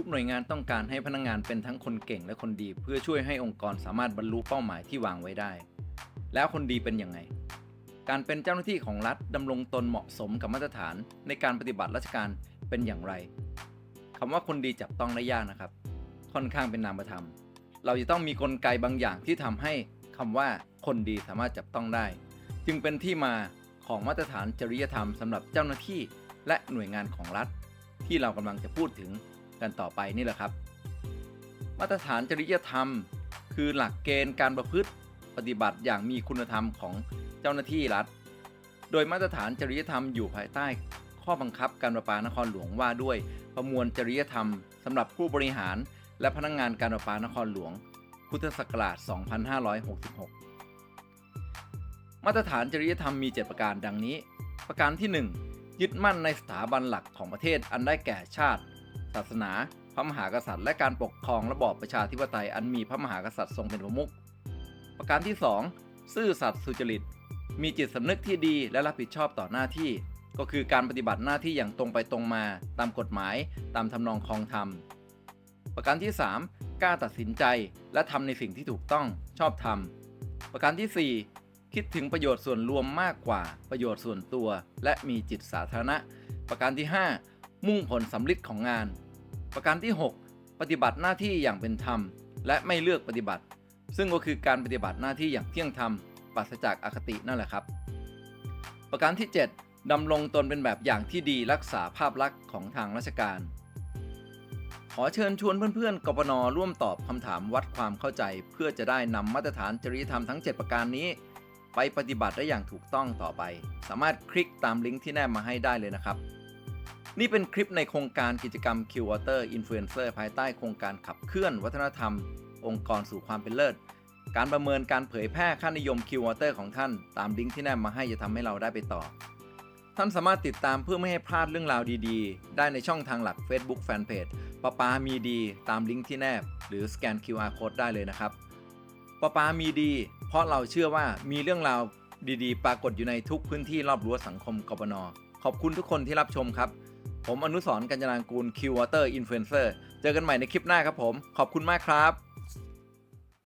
ทุกหน่วยงานต้องการให้พนักงานเป็นทั้งคนเก่งและคนดี เพื่อช่วยให้องค์กรสามารถบรรลุเป้าหมายที่วางไว้ได้ แล้วคนดีเป็นยังไง การเป็นเจ้าหน้าที่ของรัฐดำรงตนเหมาะสมกับมาตรฐานในการปฏิบัติราชการเป็นอย่างไรคำว่าคนดีจับต้องได้ยากนะครับ ค่อนข้างเป็นนามธรรม เราจะต้องมีกลไกบางอย่างที่ทำให้คำว่าคนดีสามารถจับต้องได้ จึงเป็นที่มาของมาตรฐานจริยธรรมสำหรับเจ้าหน้าที่และหน่วยงานของรัฐ ที่เรากำลังจะพูดถึง กันต่อไปนี่แหละครับ มาตรฐานจริยธรรม คือหลักเกณฑ์การประพฤติปฏิบัติอย่างมีคุณธรรมของเจ้าหน้าที่รัฐ โดยมาตรฐานจริยธรรมอยู่ภายใต้ ข้อบังคับการประปานครหลวงว่าด้วยประมวลจริยธรรมสำหรับผู้บริหาร และพนักงงานการประปานครหลวง พุทธศักราช 2566 มาตรฐานจริยธรรมมี 7 ประการดังนี้ ประการที่ 1 ยึดมั่นในสถาบันหลักของประเทศอันได้แก่ชาติ ศาสนา พระมหากษัตริย์ และการปกครองระบอบประชาธิปไตยอันมีพระมหากษัตริย์ทรงเป็นประมุขประการที่ 2 ซื่อสัตย์สุจริต มีจิตสำนึกที่ดีและรับผิดชอบต่อหน้าที่ ก็คือการปฏิบัติหน้าที่อย่างตรงไปตรงมา ตามกฎหมาย ตามทำนองคลองธรรม ประการที่ 3 กล้าตัดสินใจและทำในสิ่งที่ถูกต้องชอบธรรม ประการทีสี่ 4 คิดถึงประโยชน์ส่วนรวมมากกว่าประโยชน์ส่วนตัว และมีจิตสาธารณะ ประการที่ 5 มุ่งผลสำลิดของงาน ประการที่ 6 ปฏิบัติหน้าที่อย่างเป็นธรรม และไม่เลือกปฏิบัติ ซึ่งก็คือการปฏิบัติหน้าที่อย่างเที่ยงธรรมปราศจากอคตินั่นแหละครับ ประการที่ 7ดำรงตนเป็นแบบอย่างที่ดีรักษาภาพลักษณ์ของทางราชการ ขอเชิญชวนเพื่อนๆกปนร่วมตอบคำถามวัดความเข้าใจ เพื่อจะได้นำมาตรฐานจริยธรรมทั้ง 7 ประการนี้ ไปปฏิบัติได้อย่างถูกต้องต่อไป สามารถคลิกตามลิงก์ที่แนบมาให้ได้เลยนะครับ นี่เป็นคลิปในโครงการกิจกรรม Q-Water Influencer ภายใต้โครงการขับเคลื่อนวัฒนธรรม องค์กรสู่ความเป็นเลิศ การประเมินการเผยแพร่ค่านิยม Q-Water ของท่าน ตามลิงก์ที่แนบมาให้จะทำให้เราได้ไปต่อ ท่านสามารถติดตามเพื่อไม่ให้พลาดเรื่องราวดีๆ ได้ในช่องทางหลัก Facebook Fanpage ปะปามีดี ตามลิงก์ที่แนบ หรือสแกน QR Code ได้เลยนะครับปะปามีดี เพราะเราเชื่อว่ามีเรื่องราวดีๆ ปรากฏอยู่ในทุกพื้นที่รอบรั้วสังคมกบนขอบคุณทุกคนที่รับชมครับ ผมอนุสรณ์กัญจนางกูลเตอร์อินฟลูเอนเซอร์เจอกันใหม่ในคลิปหน้าครับผม ขอบคุณมากครับ